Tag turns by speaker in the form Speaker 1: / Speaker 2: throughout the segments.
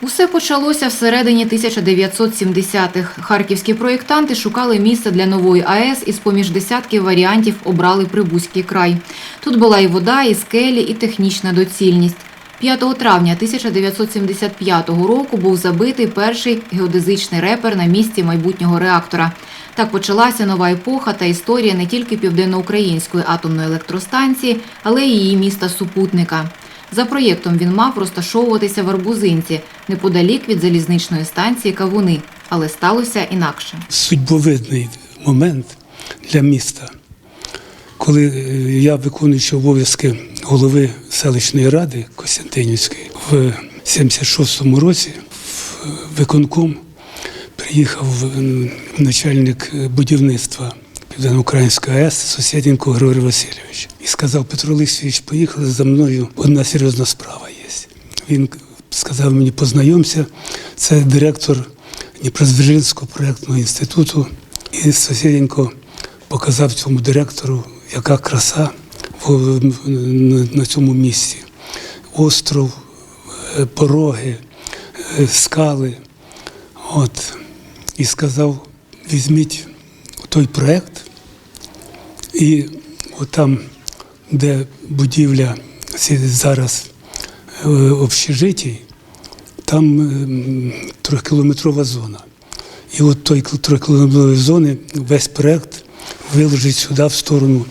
Speaker 1: Усе почалося всередині 1970-х. Харківські проєктанти шукали місце для нової АЕС і з-поміж десятків варіантів обрали Прибузький край. Тут була і вода, і скелі, і технічна доцільність. 5 травня 1975 року був забитий перший геодезичний репер на місці майбутнього реактора. Так почалася нова епоха та історія не тільки південноукраїнської атомної електростанції, але й її міста-супутника. За проєктом він мав розташовуватися в Арбузинці, неподалік від залізничної станції Кавуни, але сталося інакше.
Speaker 2: судьбовидний момент для міста, коли е, я, виконуючи обов'язки голови селищної ради Костянтинівської, в 76-му році в виконком приїхав начальник е, будівництва Південноукраїнської АЕС Сусіденко Григорій Васильович і сказав: Петро Олексійович, поїхали за мною, одна серйозна справа є. Він сказав мені, познайомся, це директор Дніпродзержинського проєктного інституту. І Сусіденко показав цьому директору, яка краса на- на цьому місці. Остров, е, пороги, е, скали. От. І сказав: візьміть той проєкт, і там, де будівля зараз е, общежитій, там ем, трьохкілометрова зона. І от той трьохкілометрової зони весь проєкт виложить сюди, в сторону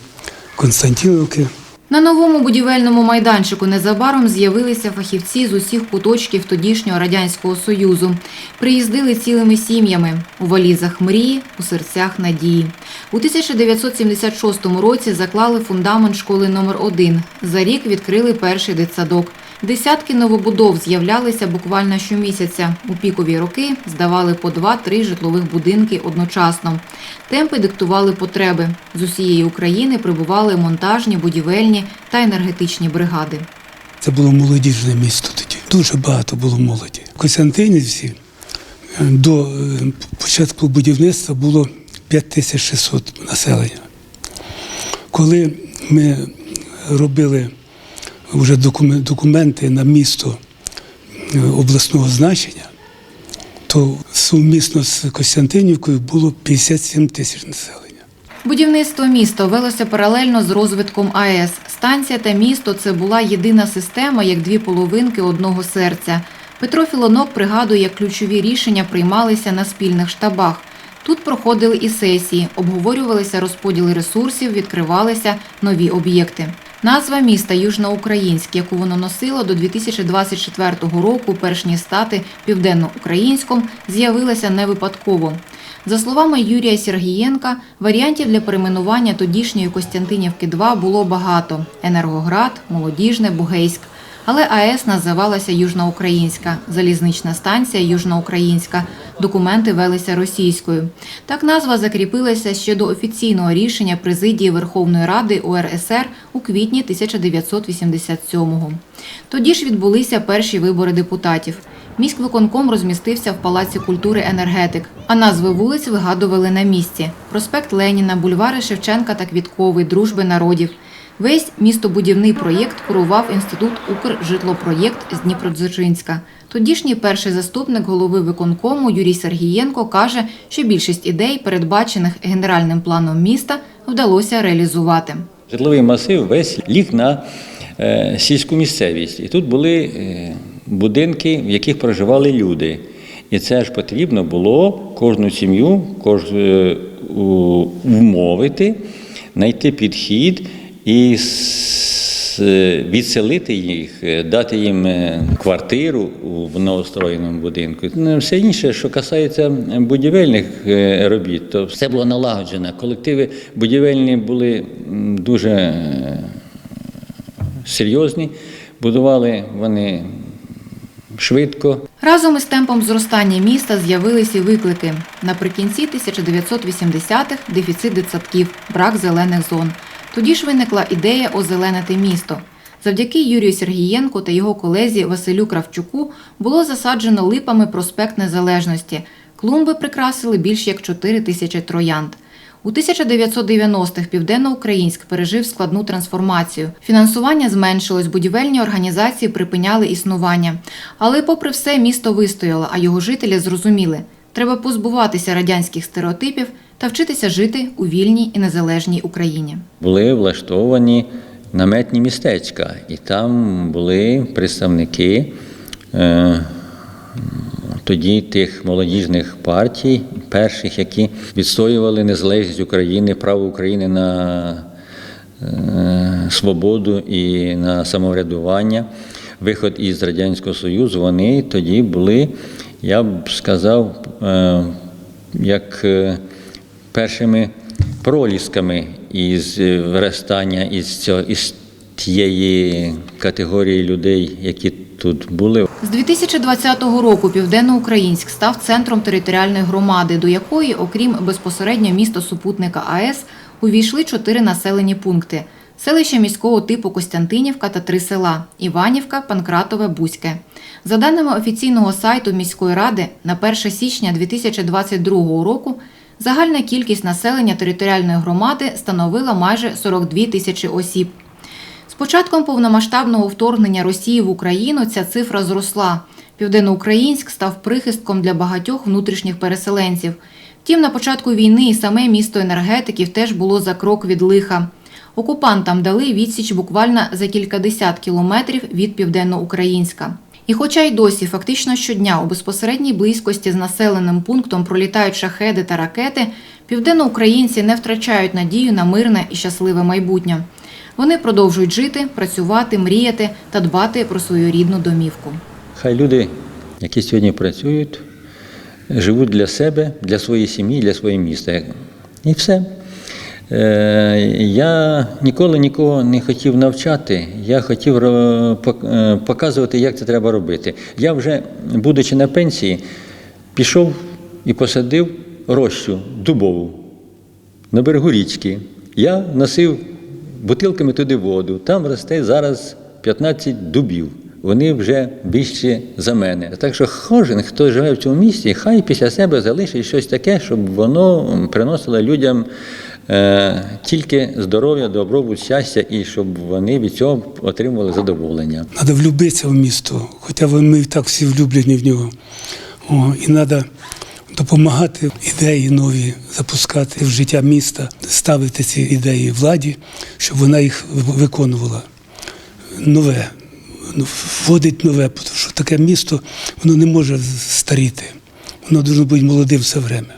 Speaker 2: Константинівки.
Speaker 1: На новому будівельному майданчику незабаром з'явилися фахівці з усіх куточків тодішнього радянського союзу. Приїздили цілими сім'ями у валізах мрії, у серцях надії. У 1976 році заклали фундамент школи номер 1 За рік відкрили перший дитсадок. Десятки новобудов з'являлися буквально щомісяця. У пікові роки здавали по два-три житлових будинки одночасно. Темпи диктували потреби. З усієї України прибували монтажні, будівельні та енергетичні бригади.
Speaker 2: Це було молодіжне місто тоді. Дуже багато було молоді. В Костянтинівці е, до е, початку будівництва було 5600 населення. Коли ми робили вже документи на місто е, обласного значення, то сумісно з Костянтинівкою було 57 тисяч населення.
Speaker 1: Будівництво міста велося паралельно з розвитком АЕС. Станція та місто це була єдина система, як дві половинки одного серця. Петро Філонок пригадує, як ключові рішення приймалися на спільних штабах. Тут проходили і сесії, обговорювалися розподіли ресурсів, відкривалися нові об'єкти. Назва міста Южноукраїнськ, яку воно носило до 2024 року, перш ніж стати південноукраїнськом, з'явилася не випадково. За словами Юрія Сергієнка, варіантів для перейменування тодішньої Костянтинівки 2 було багато: Енергоград, Молодіжне, Бугейськ. Але АЕС називалася Южноукраїнська, залізнична станція Южноукраїнська. Документи велися російською. Так назва закріпилася ще до офіційного рішення президії Верховної Ради УРСР у квітні 1987-го. Тоді ж відбулися перші вибори депутатів. Міськвиконком розмістився в Палаці культури енергетик, а назви вулиць вигадували на місці: проспект Леніна, бульвари Шевченка та Квітковий, дружби народів. Весь містобудівний проєкт курував інститут Укржитлопроєкт з Дніпродзержинська. Тодішній перший заступник голови виконкому Юрій Сергієнко каже, що більшість ідей, передбачених генеральним планом міста, вдалося реалізувати.
Speaker 3: Житловий масив весь ліг на е, сільську місцевість. І тут були е, будинки, в яких проживали люди. І це ж потрібно було кожну сім'ю кож, е, у- вмовити, знайти підхід і відселити їх, е, дати їм е, квартиру в новостроєному будинку. Ну, Все інше, що касається будівельних е, робіт, то все було налагоджено. Колективи будівельні були дуже серйозні, будували вони швидко.
Speaker 1: Разом із темпом зростання міста з'явилися виклики. Наприкінці 1980-х дефіцит дитсадків, брак зелених зон. Тоді ж виникла ідея озеленити місто. Завдяки Юрію Сергієнку та його колезі Василю Кравчуку було засаджено липами проспект Незалежності. Клумби прикрасили більш як 4 тисячі троянд. У 1990-х Південноукраїнськ пережив складну трансформацію. Фінансування зменшилось, будівельні організації припиняли існування. Але, попри все, місто вистояло, а його жителі зрозуміли – треба позбуватися радянських стереотипів та вчитися жити у вільній і незалежній Україні.
Speaker 3: були влаштовані наметні містечка, і там були представники е, тоді тих молодіжних партій, перших, які відстоювали незалежність України, право України на е, свободу і на самоврядування. Виход із Радянського Союзу, вони тоді були, я б сказав, е, як е, першими пролісками із е, виростання із, цього, із тієї категорії людей, які тут були.
Speaker 1: З 2020 року Південноукраїнськ став центром територіальної громади, до якої, окрім безпосередньо міста супутника АЕС, увійшли чотири населені пункти: селища міського типу Костянтинівка та три села Іванівка, Панкратове, Бузьке. За даними офіційного сайту міської ради, на 1 січня 2022 року загальна кількість населення територіальної громади становила майже 42 тисячі осіб. З початком повномасштабного вторгнення Росії в Україну ця цифра зросла. Південноукраїнськ став прихистком для багатьох внутрішніх переселенців. Втім, на початку війни і саме місто енергетиків теж було за крок від лиха. Окупантам дали відсіч буквально за кількадесят кілометрів від південноукраїнська. І хоча й досі фактично щодня у безпосередній близькості з населеним пунктом пролітають шахеди та ракети, південноукраїнці не втрачають надію на мирне і щасливе майбутнє. Вони продовжують жити, працювати, мріяти та дбати про свою рідну домівку.
Speaker 3: Хай люди, які сьогодні працюють, живуть для себе, для своєї сім'ї, для свого міста. І все. Е, Я ніколи нікого не хотів навчати, я хотів е, показувати, як це треба робити. Я вже, будучи на пенсії, пішов і посадив рощу дубову на берегу річки. Я носив бутилками туди воду. Там росте зараз 15 дубів. Вони вже більші за мене. Так що кожен, хто живе в цьому місті, хай після себе залишить щось таке, щоб воно приносило людям тільки здоров'я, добробут, щастя, і щоб вони від цього отримували задоволення.
Speaker 2: Треба влюбитися в місто, хоча ми так всі влюблені в нього. О, і треба допомагати ідеї нові запускати в життя міста, ставити ці ідеї владі, щоб вона їх виконувала. Нове, ну, вводить нове, тому що таке місто воно не може старіти. Воно дуже бути молодим все время.